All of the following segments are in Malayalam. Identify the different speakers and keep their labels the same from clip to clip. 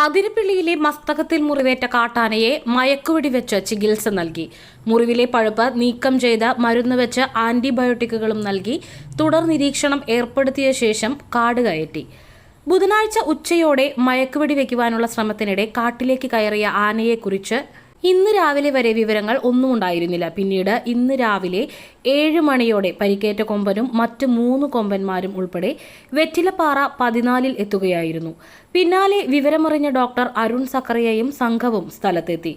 Speaker 1: അതിരപ്പിള്ളിയിലെ മസ്തകത്തിൽ മുറിവേറ്റ കാട്ടാനയെ മയക്കുവെടി വെച്ച് ചികിത്സ നൽകി. മുറിവിലെ പഴുപ്പ് നീക്കം ചെയ്ത മരുന്ന് വെച്ച് ആന്റിബയോട്ടിക്കുകളും നൽകി. തുടർ നിരീക്ഷണം ഏർപ്പെടുത്തിയ ശേഷം കാട് കയറ്റി. ബുധനാഴ്ച ഉച്ചയോടെ മയക്കുവെടി വയ്ക്കുവാനുള്ള ശ്രമത്തിനിടെ കാട്ടിലേക്ക് കയറിയ ആനയെക്കുറിച്ച് ഇന്ന് രാവിലെ വരെ വിവരങ്ങൾ ഒന്നും ഉണ്ടായിരുന്നില്ല. പിന്നീട് ഇന്ന് രാവിലെ ഏഴ് മണിയോടെ പരിക്കേറ്റ കൊമ്പനും മറ്റ് മൂന്ന് കൊമ്പന്മാരും ഉൾപ്പെടെ വെറ്റിലപ്പാറ പതിനാലിൽ എത്തുകയായിരുന്നു. പിന്നാലെ വിവരമറിഞ്ഞ ഡോക്ടർ അരുൺ സക്കറിയയും സംഘവും സ്ഥലത്തെത്തി.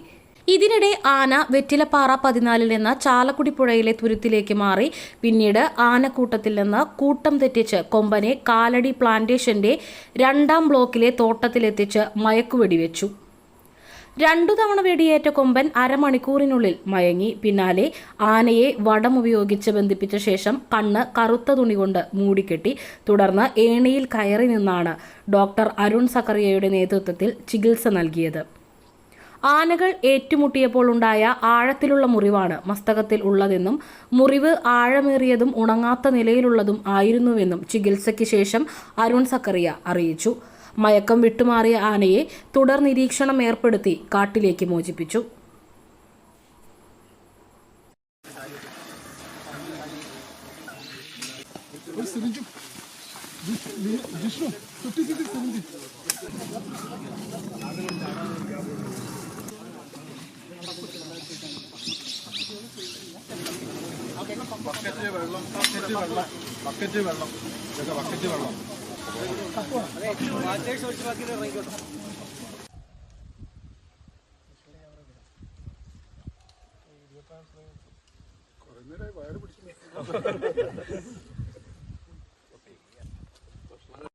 Speaker 1: ഇതിനിടെ ആന വെറ്റിലപ്പാറ പതിനാലിൽ നിന്ന് ചാലക്കുടി പുഴയിലെ തുരുത്തിലേക്ക് മാറി പിന്നീട് ആനക്കൂട്ടത്തിൽ നിന്ന് കൂട്ടം തെറ്റിച്ച് കൊമ്പനെ കാലടി പ്ലാന്റേഷന്റെ രണ്ടാം ബ്ലോക്കിലെ തോട്ടത്തിലെത്തിച്ച് മയക്കുവെടിവെച്ചു. രണ്ടു തവണ വെടിയേറ്റ കൊമ്പൻ അരമണിക്കൂറിനുള്ളിൽ മയങ്ങി. പിന്നാലെ ആനയെ വടമുപയോഗിച്ച് ബന്ധിപ്പിച്ച ശേഷം കണ്ണ് കറുത്ത തുണി കൊണ്ട് മൂടിക്കെട്ടി. തുടർന്ന് ഏണിയിൽ കയറി നിന്നാണ് ഡോക്ടർ അരുൺ സക്കറിയയുടെ നേതൃത്വത്തിൽ ചികിത്സ നൽകിയത്. ആനകൾ ഏറ്റുമുട്ടിയപ്പോൾ ഉണ്ടായ ആഴത്തിലുള്ള മുറിവാണ് മസ്തകത്തിൽ ഉള്ളതെന്നും മുറിവ് ആഴമേറിയതും ഉണങ്ങാത്ത നിലയിലുള്ളതും ആയിരുന്നുവെന്നും ചികിത്സയ്ക്ക് ശേഷം അരുൺ സക്കറിയ അറിയിച്ചു. മയക്കം വിട്ടുമാറിയ ആനയെ തുടർ നിരീക്ഷണം ഏർപ്പെടുത്തി കാട്ടിലേക്ക് മോചിപ്പിച്ചു.
Speaker 2: ബക്കറ്റ് വെള്ളം ബക്കറ്റ് വെള്ളം. ബക്കറ്റ് വെള്ളം ഇതൊക്കെ ബക്കറ്റ് വെള്ളം. കുറേ നേരമായി വയറ് പിടിച്ചു.